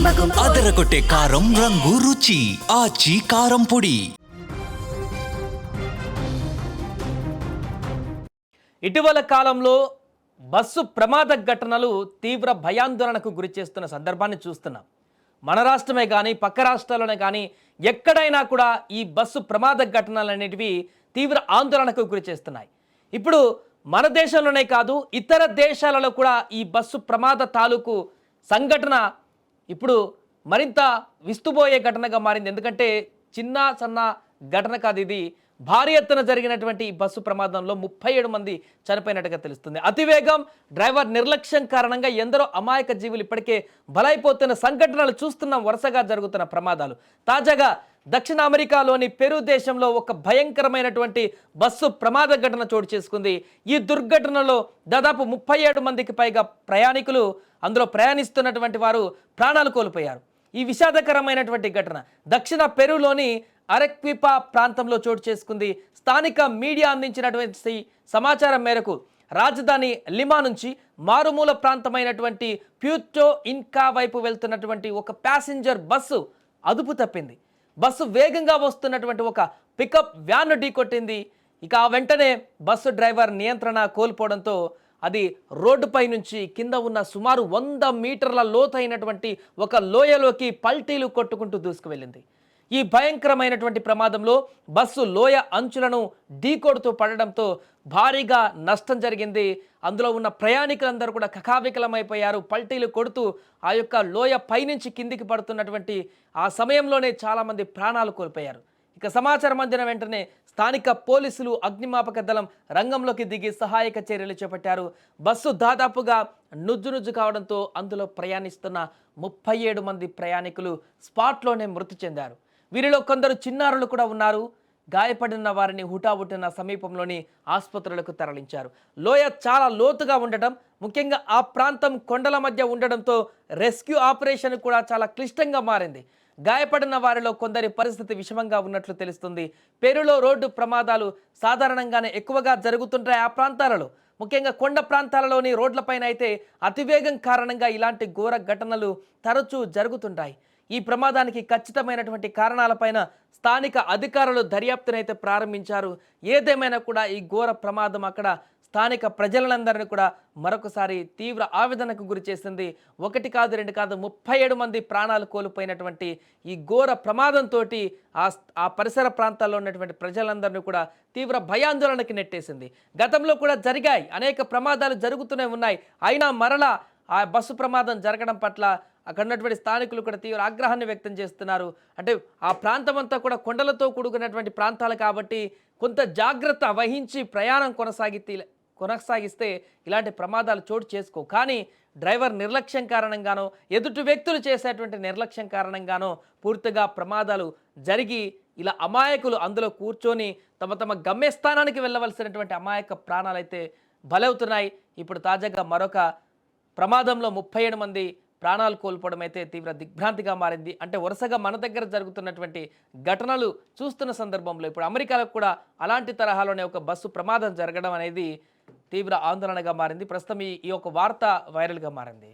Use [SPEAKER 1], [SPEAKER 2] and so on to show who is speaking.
[SPEAKER 1] అదరగొట్టే కారం రంగు రుచి ఆచి కారం పొడి.
[SPEAKER 2] ఇటీవల కాలంలో బస్సు ప్రమాద ఘటనలు తీవ్ర భయాందోళనకు గురి చేస్తున్న సందర్భాన్ని చూస్తున్నాం. మన రాష్ట్రమే కానీ పక్క రాష్ట్రాల్లోనే కానీ ఎక్కడైనా కూడా ఈ బస్సు ప్రమాద ఘటనలు అనేటివి తీవ్ర ఆందోళనకు గురి చేస్తున్నాయి. ఇప్పుడు మన దేశంలోనే కాదు ఇతర దేశాలలో కూడా ఈ బస్సు ప్రమాద తాలూకు సంఘటన ఇప్పుడు మరింత విస్తుపోయే ఘటనగా మారింది. ఎందుకంటే చిన్న సన్న ఘటన కాదు ఇది. భారీ ఎత్తున జరిగినటువంటి ఈ బస్సు ప్రమాదంలో ముప్పై ఏడు మంది చనిపోయినట్టుగా తెలుస్తుంది. అతివేగం డ్రైవర్ నిర్లక్ష్యం కారణంగా ఎందరో అమాయక జీవులు ఇప్పటికే బలైపోతున్న సంఘటనలు చూస్తున్నాం. వరుసగా జరుగుతున్న ప్రమాదాలు. తాజాగా దక్షిణ అమెరికాలోని పెరు దేశంలో ఒక భయంకరమైనటువంటి బస్సు ప్రమాద ఘటన చోటు చేసుకుంది. ఈ దుర్ఘటనలో దాదాపు ముప్పై ఏడు మందికి పైగా ప్రయాణికులు అందులో ప్రయాణిస్తున్నటువంటి వారు ప్రాణాలు కోల్పోయారు. ఈ విషాదకరమైనటువంటి ఘటన దక్షిణ పెరులోని అరెక్విపా ప్రాంతంలో చోటు చేసుకుంది. స్థానిక మీడియా అందించినటువంటి సమాచారం మేరకు రాజధాని లిమా నుంచి మారుమూల ప్రాంతమైనటువంటి ప్యూటో ఇన్కా వైపు వెళ్తున్నటువంటి ఒక ప్యాసింజర్ బస్సు అదుపు తప్పింది. బస్సు వేగంగా వస్తున్నటువంటి ఒక పికప్ వ్యాన్ను ఢీకొట్టింది. ఇక ఆ వెంటనే బస్సు డ్రైవర్ నియంత్రణ కోల్పోవడంతో అది రోడ్డుపై నుంచి కింద ఉన్న సుమారు వంద మీటర్ల లోతైనటువంటి ఒక లోయలోకి పల్టీలు కొట్టుకుంటూ దూసుకువెళ్ళింది. ఈ భయంకరమైనటువంటి ప్రమాదంలో బస్సు లోయ అంచులను ఢీకొడుతూ పడడంతో భారీగా నష్టం జరిగింది. అందులో ఉన్న ప్రయాణికులందరూ కూడా కకావికలమైపోయారు. పల్టీలు కొడుతూ ఆ యొక్క లోయ పైనుంచి కిందికి పడుతున్నటువంటి ఆ సమయంలోనే చాలామంది ప్రాణాలు కోల్పోయారు. ఇక సమాచారం అందిన వెంటనే స్థానిక పోలీసులు అగ్నిమాపక దళం రంగంలోకి దిగి సహాయక చర్యలు చేపట్టారు. బస్సు దాదాపుగా నుజ్జు నుజ్జు కావడంతో అందులో ప్రయాణిస్తున్న ముప్పై ఏడు మంది ప్రయాణికులు స్పాట్లోనే మృతి చెందారు. వీరిలో కొందరు చిన్నారులు కూడా ఉన్నారు. గాయపడిన వారిని హుటాహుటిన సమీపంలోని ఆసుపత్రులకు తరలించారు. లోయ చాలా లోతుగా ఉండటం ముఖ్యంగా ఆ ప్రాంతం కొండల మధ్య ఉండడంతో రెస్క్యూ ఆపరేషన్ కూడా చాలా క్లిష్టంగా మారింది. గాయపడిన వారిలో కొందరి పరిస్థితి విషమంగా ఉన్నట్లు తెలుస్తుంది. పేరులో రోడ్డు ప్రమాదాలు సాధారణంగానే ఎక్కువగా జరుగుతుంటాయి ఆ ప్రాంతాలలో. ముఖ్యంగా కొండ ప్రాంతాలలోని రోడ్లపైన అయితే అతివేగం కారణంగా ఇలాంటి ఘోర ఘటనలు తరచూ జరుగుతుంటాయి. ఈ ప్రమాదానికి ఖచ్చితమైనటువంటి కారణాలపైన స్థానిక అధికారులు దర్యాప్తునైతే ప్రారంభించారు. ఏదేమైనా కూడా ఈ ఘోర ప్రమాదం అక్కడ స్థానిక ప్రజలందరినీ కూడా మరొకసారి తీవ్ర ఆవేదనకు గురి చేసింది. ఒకటి కాదు రెండు కాదు ముప్పై ఏడు మంది ప్రాణాలు కోల్పోయినటువంటి ఈ ఘోర ప్రమాదంతో ఆ ఆ పరిసర ప్రాంతాల్లో ఉన్నటువంటి ప్రజలందరినీ కూడా తీవ్ర భయాందోళనకి నెట్టేసింది. గతంలో కూడా జరిగాయి. అనేక ప్రమాదాలు జరుగుతూనే ఉన్నాయి. అయినా మరలా ఆ బస్సు ప్రమాదం జరగడం పట్ల అక్కడ ఉన్నటువంటి స్థానికులు కూడా తీవ్ర ఆగ్రహాన్ని వ్యక్తం చేస్తున్నారు. అంటే ఆ ప్రాంతం అంతా కూడా కొండలతో కూడుకున్నటువంటి ప్రాంతాలు కాబట్టి కొంత జాగ్రత్త వహించి ప్రయాణం కొనసాగితే కొనసాగిస్తే ఇలాంటి ప్రమాదాలు చోటు చేసుకో కానీ డ్రైవర్ నిర్లక్ష్యం కారణంగానో ఎదుటి వ్యక్తులు చేసేటువంటి నిర్లక్ష్యం కారణంగానో పూర్తిగా ప్రమాదాలు జరిగి ఇలా అమాయకులు అందులో కూర్చొని తమ తమ గమ్యస్థానానికి వెళ్ళవలసినటువంటి అమాయక ప్రాణాలైతే బలవుతున్నాయి. ఇప్పుడు తాజాగా మరొక ప్రమాదంలో ముప్పై ఏడు మంది ప్రాణాలు కోల్పోవడం అయితే తీవ్ర దిగ్భ్రాంతిగా మారింది. అంటే వరుసగా మన దగ్గర జరుగుతున్నటువంటి ఘటనలు చూస్తున్న సందర్భంలో ఇప్పుడు అమెరికాలో కూడా అలాంటి తరహాలోనే ఒక బస్సు ప్రమాదం జరగడం అనేది తీవ్ర ఆందోళనగా మారింది. ప్రస్తుతం ఈ ఈ యొక్క వార్త వైరల్గా మారింది.